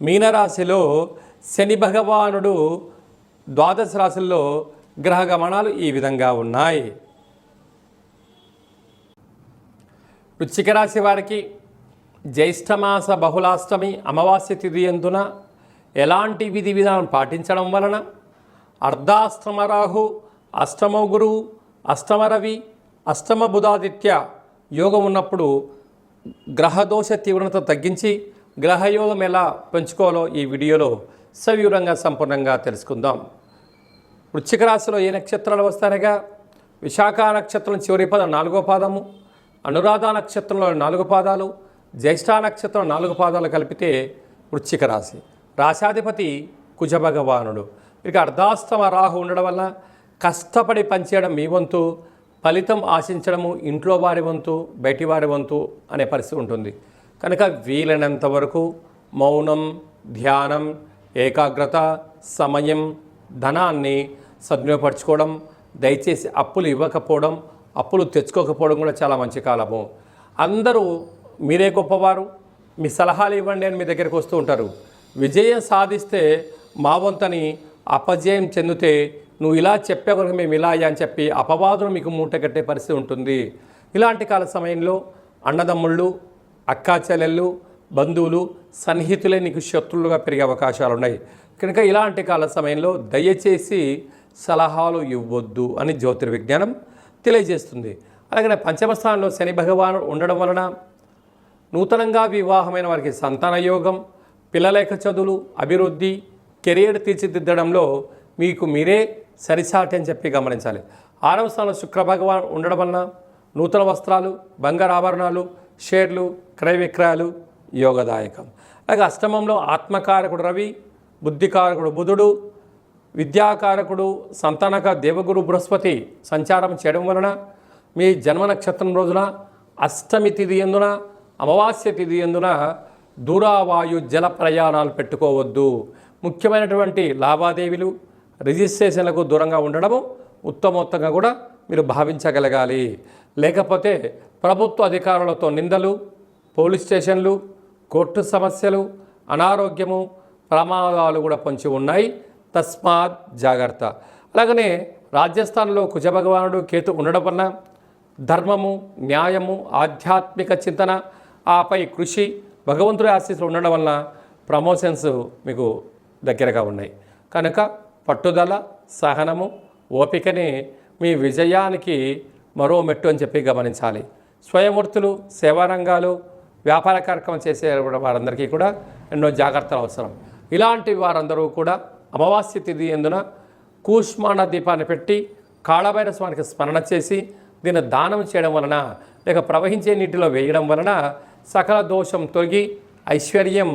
మీనరాశిలో శని భగవానుడు ద్వాదశ రాశుల్లో గ్రహ గమనాలు ఈ విధంగా ఉన్నాయి. వృశ్చిక రాశి వారికి జ్యేష్ఠమాస బహుళాష్టమి అమావాస్య తిథి ఎందున ఎలాంటి విధి విధానం పాటించడం వలన అర్ధాష్టమ రాహు అష్టమ గురువు అష్టమ రవి అష్టమ బుధాదిత్య యోగం ఉన్నప్పుడు గ్రహదోష తీవ్రత తగ్గించి గ్రహయోగం ఎలా పెంచుకోవాలో ఈ వీడియోలో సవివరంగా సంపూర్ణంగా తెలుసుకుందాం. వృశ్చిక రాశిలో ఏ నక్షత్రాలు వస్తాయనగా? విశాఖ నక్షత్రం చివరి పదం నాలుగో పాదము అనురాధ నక్షత్రంలో నాలుగు పాదాలు జ్యేష్ఠ నక్షత్రం నాలుగు పాదాలు కలిపితే వృశ్చిక రాశి. రాశాధిపతి కుజ భగవానుడు ఇక అర్ధాస్తమ రాహు ఉండడం వల్ల కష్టపడి పనిచేయడం మీ వంతు ఫలితం ఆశించడము ఇంట్లో వారి వంతు బయటి వారి వంతు అనే పరిస్థితి ఉంటుంది. కనుక వీలైనంత వరకు మౌనం ధ్యానం ఏకాగ్రత సమయం ధనాన్ని సద్వినియోగపరచుకోవడం దయచేసి అప్పులు ఇవ్వకపోవడం అప్పులు తెచ్చుకోకపోవడం కూడా చాలా మంచి కాలము. అందరూ మీరే గొప్పవారు మీ సలహాలు ఇవ్వండి అని మీ దగ్గరికి వస్తూ ఉంటారు. విజయం సాధిస్తే మా వంతని అపజయం చెందితే నువ్వు ఇలా చెప్పే కనుక మేము ఇలా అయ్యా అని చెప్పి అపవాదులు మీకు మూట కట్టే పరిస్థితి ఉంటుంది. ఇలాంటి కాల సమయంలో అన్నదమ్ముళ్ళు అక్కాచెల్లెళ్ళు బంధువులు సన్నిహితులే నీకు శత్రువులుగా పెరిగే అవకాశాలు ఉన్నాయి కనుక ఇలాంటి కాల సమయంలో దయచేసి సలహాలు ఇవ్వద్దు అని జ్యోతిర్విజ్ఞానం తెలియజేస్తుంది. అలాగే పంచమ స్థానంలో శని భగవాను ఉండడం వలన నూతనంగా వివాహమైన వారికి సంతాన యోగం పిల్లలేఖ చదువులు అభివృద్ధి కెరియర్ తీర్చిదిద్దడంలో మీకు మీరే సరిసాటి అని చెప్పి గమనించాలి. ఆరవ స్థానంలో శుక్ర భగవాన్ ఉండడం వలన నూతన వస్త్రాలు బంగారు ఆభరణాలు షేర్లు క్రయ విక్రయాలు యోగదాయకం. అలాగే అష్టమంలో ఆత్మకారకుడు రవి బుద్ధికారకుడు బుధుడు విద్యాకారకుడు సంతానక దేవగురు బృహస్పతి సంచారం చేయడం వలన మీ జన్మ నక్షత్రం రోజున అష్టమి తిథి ఎందున అమావాస్య తిథి ఎందున దూరావాయు జల ప్రయాణాలు పెట్టుకోవద్దు. ముఖ్యమైనటువంటి లావాదేవీలు రిజిస్ట్రేషన్లకు దూరంగా ఉండడము ఉత్తమోత్తంగా కూడా మీరు భావించగలగాలి. లేకపోతే ప్రభుత్వ అధికారులతో నిందలు పోలీస్ స్టేషన్లు కోర్టు సమస్యలు అనారోగ్యము ప్రమాదాలు కూడా పొంచి ఉన్నాయి. తస్మాత్ జాగ్రత్త. అలాగనే రాజస్థాన్లో కుజభగవానుడు కేతు ఉండడం వలన ధర్మము న్యాయము ఆధ్యాత్మిక చింతన ఆపై కృషి భగవంతుడి ఆశీస్సులు ఉండడం వలన ప్రమోషన్స్ మీకు దగ్గరగా ఉన్నాయి. కనుక పట్టుదల సహనము ఓపికని మీ విజయానికి మరో మెట్టు అని చెప్పి గమనించాలి. స్వయంవృత్తులు సేవారంగాలు వ్యాపార కార్యక్రమం చేసే వారందరికీ కూడా ఎన్నో జాగ్రత్తలు అవసరం. ఇలాంటి వారందరూ కూడా అమావాస్య తిథి ఎందున కూష్మాణ దీపాన్ని పెట్టి కాళభైర స్వామికి స్మరణ చేసి దీన్ని దానం చేయడం వలన లేక ప్రవహించే నీటిలో వేయడం వలన సకల దోషం తొలగి ఐశ్వర్యం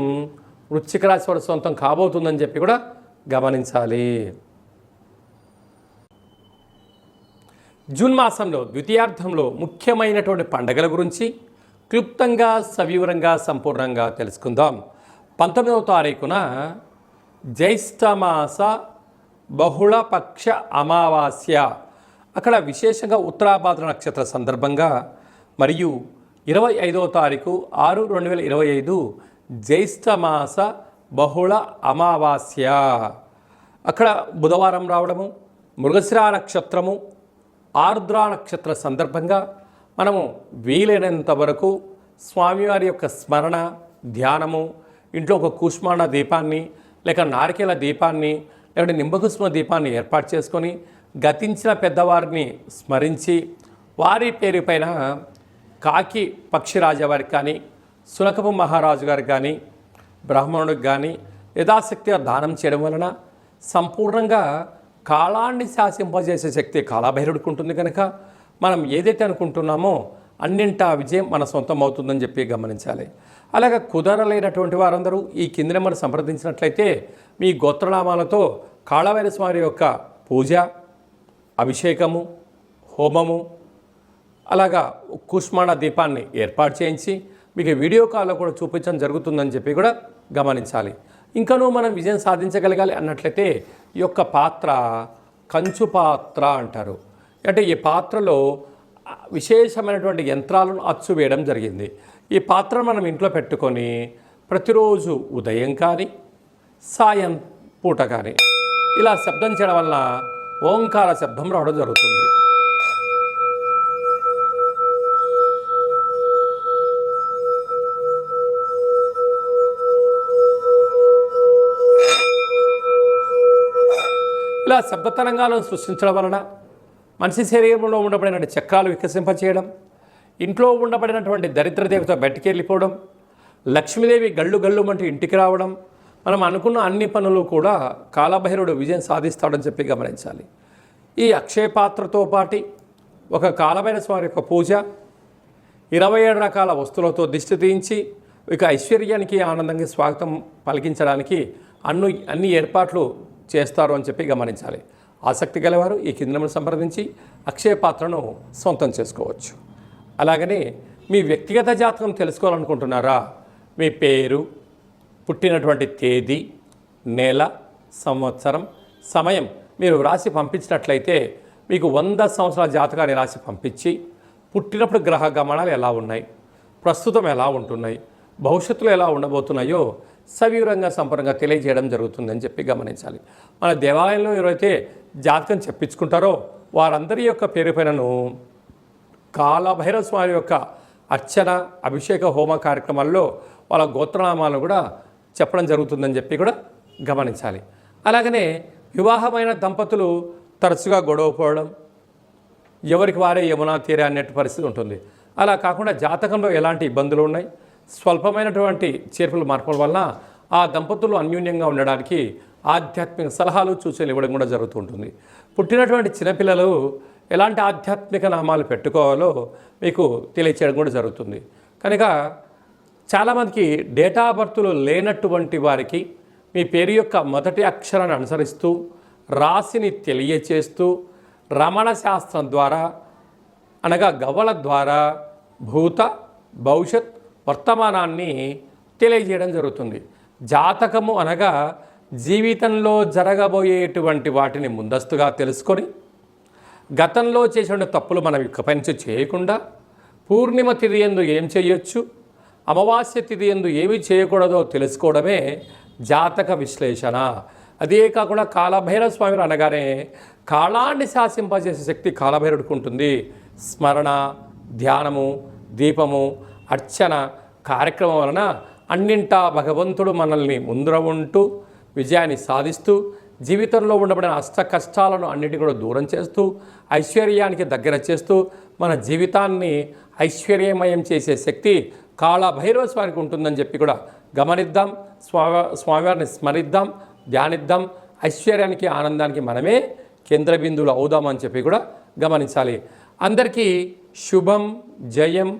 వృశ్చిక రాశి వారి సొంతం కాబోతుందని చెప్పి కూడా గమనించాలి. జూన్ మాసంలో ద్వితీయార్థంలో ముఖ్యమైనటువంటి పండగల గురించి క్లుప్తంగా సవివరంగా సంపూర్ణంగా తెలుసుకుందాం. పంతొమ్మిదవ తారీఖున జ్యేష్ఠమాస బహుళపక్ష అమావాస్య. అక్కడ విశేషంగా ఉత్తరాభాద్ర నక్షత్ర సందర్భంగా మరియు ఇరవై ఐదవ తారీఖు ఆరు రెండు వేల ఇరవై ఐదు జ్యేష్ఠమాస బహుళ అమావాస్య. అక్కడ బుధవారం రావడము మృగశిర నక్షత్రము ఆర్ద్రా నక్షత్ర సందర్భంగా మనము వీలైనంత వరకు స్వామివారి యొక్క స్మరణ ధ్యానము ఇంట్లో ఒక కూష్మాండ దీపాన్ని లేక నారికేల దీపాన్ని లేకుంటే నింబకుష్మ దీపాన్ని ఏర్పాటు చేసుకొని గతించిన పెద్దవారిని స్మరించి వారి పేరుపైన కాకి పక్షిరాజవారికి కానీ సునకపు మహారాజు గారికి కానీ బ్రాహ్మణుడికి కానీ యథాశక్తిగా దానం చేయడం వలన సంపూర్ణంగా కాలాన్ని శాసింపజేసే శక్తి కాలాభైరుడికి ఉంటుంది కనుక మనం ఏదైతే అనుకుంటున్నామో అన్నింటా విజయం మన సొంతం అవుతుందని చెప్పి గమనించాలి. అలాగే కుదరలేనటువంటి వారందరూ ఈ కింద మనం సంప్రదించినట్లయితే మీ గోత్రనామాలతో కాళభైర స్వామి యొక్క పూజ అభిషేకము హోమము అలాగా కుష్మాణ దీపాన్ని ఏర్పాటు చేయించి మీకు వీడియో కాల్లో కూడా చూపించడం జరుగుతుందని చెప్పి కూడా గమనించాలి. ఇంకనూ మనం విజయం సాధించగలగాలి అన్నట్లయితే ఈ యొక్క పాత్ర కంచు పాత్ర అంటారు. అంటే ఈ పాత్రలో విశేషమైనటువంటి యంత్రాలను అచ్చు వేయడం జరిగింది. ఈ పాత్ర మనం ఇంట్లో పెట్టుకొని ప్రతిరోజు ఉదయం కానీ సాయం పూట కానీ ఇలా శబ్దం చేయడం వల్ల ఓంకార శబ్దం రావడం జరుగుతుంది. ఇలా శబ్ద తరంగాలను సృష్టించడం వలన మనిషి శరీరంలో ఉండబడిన చక్రాలు వికసింపచేయడం ఇంట్లో ఉండబడినటువంటి దరిద్ర దేవత బయటికి వెళ్ళిపోవడం లక్ష్మీదేవి గళ్ళు గళ్ళు అంటూ ఇంటికి రావడం మనం అనుకున్న అన్ని పనులు కూడా కాలభైరుడు విజయం సాధిస్తాడని చెప్పి గమనించాలి. ఈ అక్షయ పాత్రతో పాటి ఒక కాలభైర స్వామి యొక్క పూజ ఇరవై ఏడు రకాల వస్తువులతో దిష్టి తీయించి ఇక ఐశ్వర్యానికి ఆనందంగా స్వాగతం పలికించడానికి అన్ని అన్ని ఏర్పాట్లు చేస్తారు అని చెప్పి గమనించాలి. ఆసక్తి గలవారు ఈ కిందను సంప్రదించి అక్షయ పాత్రను సొంతం చేసుకోవచ్చు. అలాగనే మీ వ్యక్తిగత జాతకం తెలుసుకోవాలనుకుంటున్నారా? మీ పేరు పుట్టినటువంటి తేదీ నెల సంవత్సరం సమయం మీరు రాసి పంపించినట్లయితే మీకు వంద సంవత్సరాల జాతకాన్ని రాసి పంపించి పుట్టినప్పుడు గ్రహ గమనాలు ఎలా ఉన్నాయి? ప్రస్తుతం ఎలా ఉంటున్నాయి? భవిష్యత్తులో ఎలా ఉండబోతున్నాయో సవివరంగా సంపూర్ణంగా తెలియజేయడం జరుగుతుందని చెప్పి గమనించాలి. మన దేవాలయంలో ఎవరైతే జాతకం చెప్పించుకుంటారో వారందరి యొక్క పేరు పైనను కాలభైరవ స్వామి యొక్క అర్చన అభిషేక హోమ కార్యక్రమాల్లో వాళ్ళ గోత్రనామాలను కూడా చెప్పడం జరుగుతుందని చెప్పి కూడా గమనించాలి. అలాగనే వివాహమైన దంపతులు తరచుగా గొడవ పోవడం ఎవరికి వారే యమునా తీరే అన్నట్టు పరిస్థితి ఉంటుంది. అలా కాకుండా జాతకంలో ఎలాంటి ఇబ్బందులు ఉన్నాయి? స్వల్పమైనటువంటి చేర్పులు మార్పుల వలన ఆ దంపతులు అన్యోన్యంగా ఉండడానికి ఆధ్యాత్మిక సలహాలు సూచనలు ఇవ్వడం కూడా జరుగుతూ ఉంటుంది పుట్టినటువంటి చిన్నపిల్లలు ఎలాంటి ఆధ్యాత్మిక నామాలు పెట్టుకోవాలో మీకు తెలియచేయడం కూడా జరుగుతుంది. కనుక చాలామందికి డేటా బర్త్లు లేనటువంటి వారికి మీ పేరు యొక్క మొదటి అక్షరాన్ని అనుసరిస్తూ రాశిని తెలియచేస్తూ రమణ శాస్త్రం ద్వారా అనగా గవ్వల ద్వారా భూత భవిష్యత్ వర్తమానాన్ని తెలియజేయడం జరుగుతుంది. జాతకము అనగా జీవితంలో జరగబోయేటువంటి వాటిని ముందస్తుగా తెలుసుకొని గతంలో చేసిన తప్పులు మనం ఇకపై నుంచి చేయకుండా పూర్ణిమ తిథి ఎందు ఏం చేయొచ్చు అమావాస్య తిథి ఎందు ఏమి చేయకూడదో తెలుసుకోవడమే జాతక విశ్లేషణ. అదే కాకుండా కాలభైరవ స్వామి అనగానే కాలాన్ని శాసింపజేసే శక్తి కాలభైరుడికి ఉంటుంది. స్మరణ ధ్యానము దీపము అర్చన కార్యక్రమం వలన అన్నింటా భగవంతుడు మనల్ని ముందర ఉంటూ విజయాన్ని సాధిస్తూ జీవితంలో ఉండబడిన అష్ట కష్టాలను అన్నిటి కూడా దూరం చేస్తూ ఐశ్వర్యానికి దగ్గర చేస్తూ మన జీవితాన్ని ఐశ్వర్యమయం చేసే శక్తి కాళభైరవ స్వామికి ఉంటుందని చెప్పి కూడా గమనిద్దాం. స్వామి స్వామివారిని స్మరిద్దాం ధ్యానిద్దాం. ఐశ్వర్యానికి ఆనందానికి మనమే కేంద్ర బిందువులు అవుదామని చెప్పి కూడా గమనించాలి. అందరికీ శుభం జయం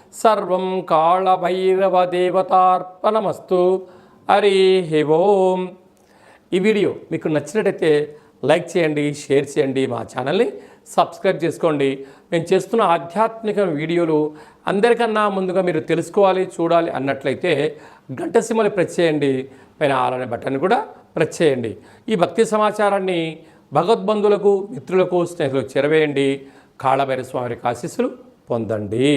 సర్వం కాళభైరవ దేవతార్పణమస్తు హరి ఓం. ఈ వీడియో మీకు నచ్చినట్టయితే లైక్ చేయండి షేర్ చేయండి మా ఛానల్ని సబ్స్క్రైబ్ చేసుకోండి. మేము చేస్తున్న ఆధ్యాత్మిక వీడియోలు అందరికన్నా ముందుగా మీరు తెలుసుకోవాలి చూడాలి అన్నట్లయితే గంట సిమ్మని ప్రెస్ చేయండి. పైన ఆలనే బటన్ కూడా ప్రెస్ చేయండి. ఈ భక్తి సమాచారాన్ని భగవద్బంధువులకు మిత్రులకు స్నేహితులకు చేరవేయండి. కాళభైర స్వామి ఆశీస్సులు పొందండి.